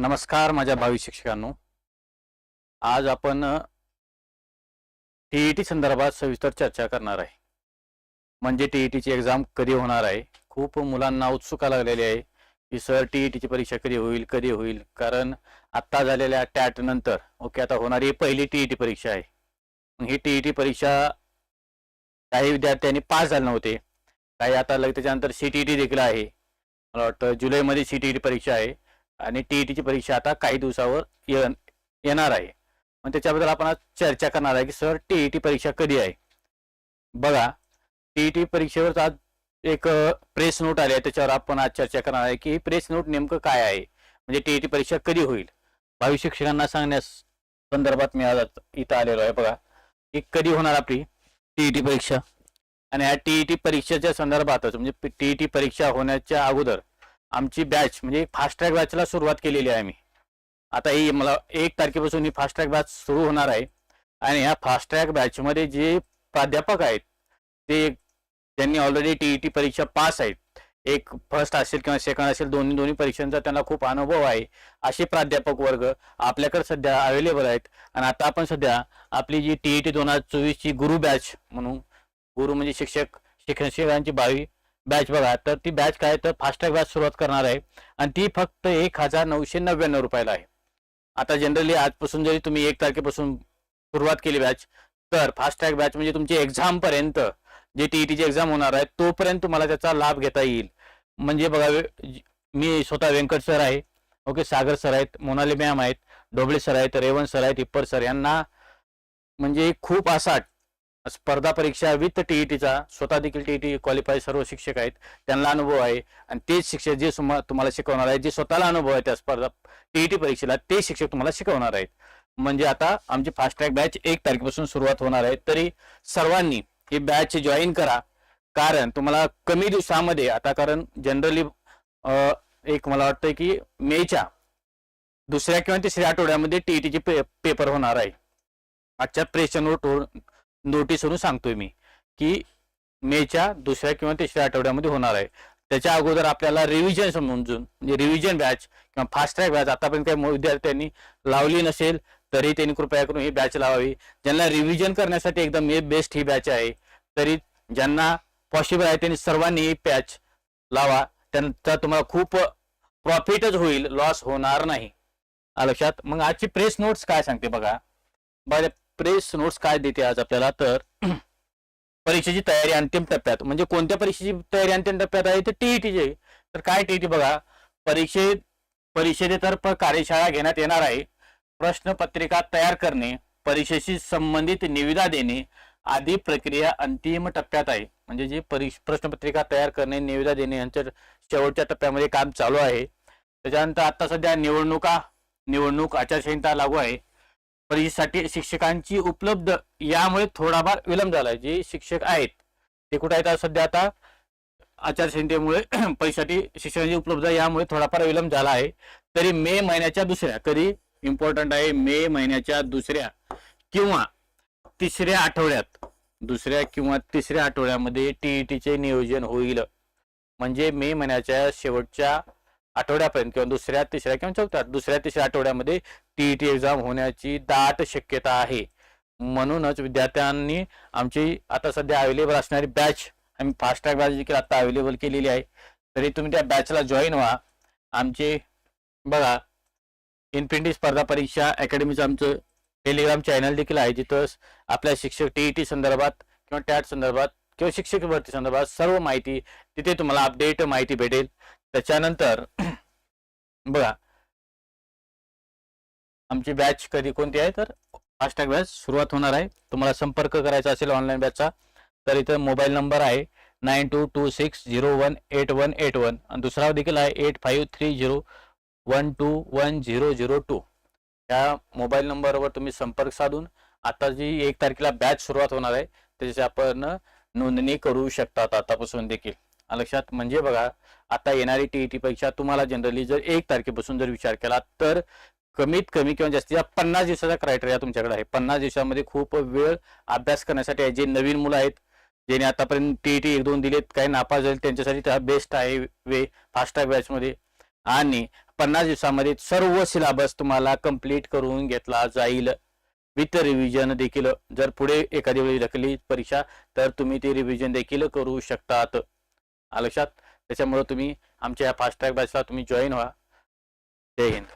नमस्कार माझ्या भावी शिक्षकांनो. आज आपण टीईटी संदर्भात सविस्तर चर्चा करणार आहे. म्हणजे टीईटीची एक्झाम कधी होणार आहे? खूप मुलांना उत्सुका लागलेली आहे की सर टीईटीची परीक्षा कधी होईल? कधी होईल? कारण आत्ता झालेल्या टॅट नंतर ओके आता होणारी पहिली टीईटी परीक्षा आहे. ही टीईटी परीक्षा काही विद्यार्थ्यांनी पास झाले नव्हते. काही आता लग त्याच्यानंतर सी टी देखील आहे. मला वाटतं जुलैमध्ये सी टी परीक्षा आहे. आणि टीईटीची परीक्षा आता काही दिवसावर येणार आहे. मग त्याच्याबद्दल आपण आज चर्चा करणार आहे की सर टीईटी परीक्षा कधी आहे? बघा टीईटी परीक्षेवर आज एक प्रेस नोट आली आहे. त्याच्यावर आपण आज चर्चा करणार आहे की प्रेस नोट नेमकं काय आहे? म्हणजे टीईटी परीक्षा कधी होईल? भावी शिक्षकांना सांगण्यास संदर्भात मी आज इथं आलेलो आहे. बघा की कधी होणार आपली टीईटी परीक्षा? आणि ह्या टीईटी परीक्षेच्या संदर्भातच म्हणजे टीईटी परीक्षा होण्याच्या अगोदर आमची बॅच म्हणजे फास्ट ट्रॅक बॅचला सुरुवात केलेली आहे आम्ही. आता ही मला एक तारखेपासून ही फास्ट ट्रॅक बॅच सुरू होणार आहे. आणि ह्या फास्ट ट्रॅक बॅचमध्ये जे प्राध्यापक आहेत ते त्यांनी ऑलरेडी टीईटी परीक्षा पास आहेत. एक फर्स्ट असेल किंवा सेकंड असेल दोन्ही दोन्ही परीक्षांचा त्यांना खूप अनुभव आहे. असे प्राध्यापक वर्ग आपल्याकडे सध्या अवेलेबल आहेत. आणि आता आपण सध्या आपली जी टीईटी दोन हजार चोवीसची गुरु बॅच म्हणून गुरु म्हणजे शिक्षक शिक्षकांची बावी बॅच बघा तर ती बॅच काय तर फास्टॅग बॅच सुरुवात करणार आहे. आणि ती फक्त एक हजार नऊशे नव्याण्णव रुपयाला आहे. आता जनरली आजपासून जरी तुम्ही एक तारखेपासून सुरुवात केली बॅच तर फास्टॅग बॅच म्हणजे तुमची एक्झाम पर्यंत जे टीईटीची एक्झाम होणार आहे तोपर्यंत तुम्हाला त्याचा लाभ घेता येईल. म्हणजे बघा वे- मी स्वतः व्यंकट सर आहे. ओके सागर सर आहेत मोनाली मॅम आहेत डोबळे सर आहेत रेवण सर आहेत इप्पर सर यांना म्हणजे खूप असा स्पर्धा परीक्षा विथ टीईटीचा स्वतः देखील टीईटी क्वालिफाय सर्व शिक्षक आहेत त्यांना अनुभव आहे. आणि तेच शिक्षक जे तुम्हाला शिकवणार आहेत जे स्वतःला अनुभव आहे त्या स्पर्धा टीईटी परीक्षेला ते शिक्षक तुम्हाला शिकवणार आहेत. म्हणजे आता आमची फास्ट ट्रॅक बॅच एक तारखेपासून सुरुवात होणार आहे. तरी सर्वांनी ही बॅच जॉईन करा. कारण तुम्हाला कमी दिवसामध्ये आता कारण जनरली एक मला वाटतं की मेच्या दुसऱ्या किंवा तिसऱ्या आठवड्यामध्ये टीईटीचे पे पेपर होणार आहे. आजच्या प्रेशन नोट नोटीसवरून सांगतोय मी की मेच्या दुसऱ्या किंवा तिसऱ्या आठवड्यामध्ये होणार आहे. त्याच्या अगोदर आपल्याला रिव्हिजन समजून म्हणजे रिव्हिजन बॅच किंवा फास्ट ट्रॅक बॅच आतापर्यंत काही विद्यार्थ्यांनी लावली नसेल तरी त्यांनी कृपया करून ही बॅच लावावी. ज्यांना रिव्हिजन करण्यासाठी एकदम बेस्ट ही बॅच आहे तरी ज्यांना पॉसिबल आहे त्यांनी सर्वांनी ही बॅच लावा. त्यांचा तुम्हाला खूप प्रॉफिटच होईल लॉस होणार नाही. लक्षात? मग आजची प्रेस नोट्स काय सांगते बघा. बरं प्रेस नोट्स काय देते आज आपल्याला? तर परीक्षेची तयारी अंतिम टप्प्यात. म्हणजे कोणत्या परीक्षेची तयारी अंतिम टप्प्यात आहे? तर टीईटीची तर काय टीईटी बघा? परीक्षेत परिषदेतर्फ कार्यशाळा घेण्यात येणार आहे. प्रश्नपत्रिका तयार करणे परीक्षेशी संबंधित निविदा देणे आदी प्रक्रिया अंतिम टप्प्यात आहे. म्हणजे जी परीक्ष प्रश्नपत्रिका तयार करणे निविदा देणे यांच्या शेवटच्या टप्प्यामध्ये काम चालू आहे. त्याच्यानंतर आता सध्या निवडणुका निवडणूक आचारसंहिता लागू आहे. परीक्षेसाठी शिक्षकांची उपलब्ध यामुळे थोडाफार विलंब झाला जे शिक्षक आहेत ते कुठे आहेत सध्या आता? आचारसंहितेमुळे परीक्षेसाठी शिक्षकांची उपलब्ध यामुळे थोडाफार विलंब झाला आहे. तरी मे महिन्याच्या दुसऱ्या कधी इम्पॉर्टंट आहे मे महिन्याच्या दुसऱ्या किंवा तिसऱ्या आठवड्यात दुसऱ्या किंवा तिसऱ्या आठवड्यामध्ये टीईटीचे नियोजन होईल. म्हणजे मे महिन्याच्या शेवटच्या आठवड्यापर्यंत किंवा दुसऱ्या तिसऱ्या किंवा चौथ्या दुसऱ्या तिसऱ्या आठवड्यामध्ये टीईटी एक्झाम होण्याची दाट शक्यता आहे. म्हणूनच विद्यार्थ्यांनी आमची आता सध्या अवेलेबल असणारी बॅच आम्ही फास्ट ट्रॅक बॅच देखील आता अवेलेबल केलेली आहे. तरी तुम्ही त्या बॅचला जॉईन व्हा. आमचे बघा इन्फिनिटी स्पर्धा परीक्षा अकॅडमीचं आमचं टेलिग्राम चॅनल देखील आहे. जिथं आपल्या शिक्षक टीईटी संदर्भात किंवा टॅट संदर्भात किंवा शिक्षक भरती संदर्भात सर्व माहिती तिथे तुम्हाला अपडेट माहिती भेटेल. त्याच्यानंतर बघा. आमची बॅच कधी कोणती आहे? तर फास्टॅग बॅच सुरुवात होणार आहे. तुम्हाला संपर्क करायचा असेल ऑनलाईन बॅचचा तर इथं मोबाईल नंबर आहे nine two two six zero one eight one eight one आणि दुसरा देखील आहे eight five three zero one two one zero zero two या मोबाईल नंबरवर तुम्ही संपर्क साधून आता जी एक तारखेला बॅच सुरुवात होणार आहे त्याची आपण नोंदणी करू शकतात आतापासून देखील. लक्षात म्हणजे बघा आता येणारी टीईटी परीक्षा तुम्हाला जनरली जर एक तारखेपासून जर विचार केला तर कमीत कमी किंवा जास्तीत जास्त पन्नास दिवसाचा क्रायटेरिया तुमच्याकडे आहे. पन्नास दिवसामध्ये खूप वेळ अभ्यास करण्यासाठी आहे. जे नवीन मुलं आहेत ज्याने आतापर्यंत टीईटी एक दोन दिलेत काही नापास झाले त्यांच्यासाठी बेस्ट आहे वे फास्ट ट्रॅक बॅचमध्ये आणि पन्नास दिवसामध्ये सर्व सिलेबस तुम्हाला कंप्लीट करून घेतला जाईल. विथ रिव्हिजन देखील. जर पुढे एखादी वेळी ढकली परीक्षा तर तुम्ही ती रिव्हिजन देखील करू शकतात. लक्षात त्याच्यामुळे तुम्ही आमच्या या फास्ट ट्रॅक बॅचला तुम्ही जॉईन व्हा. जय हिंद.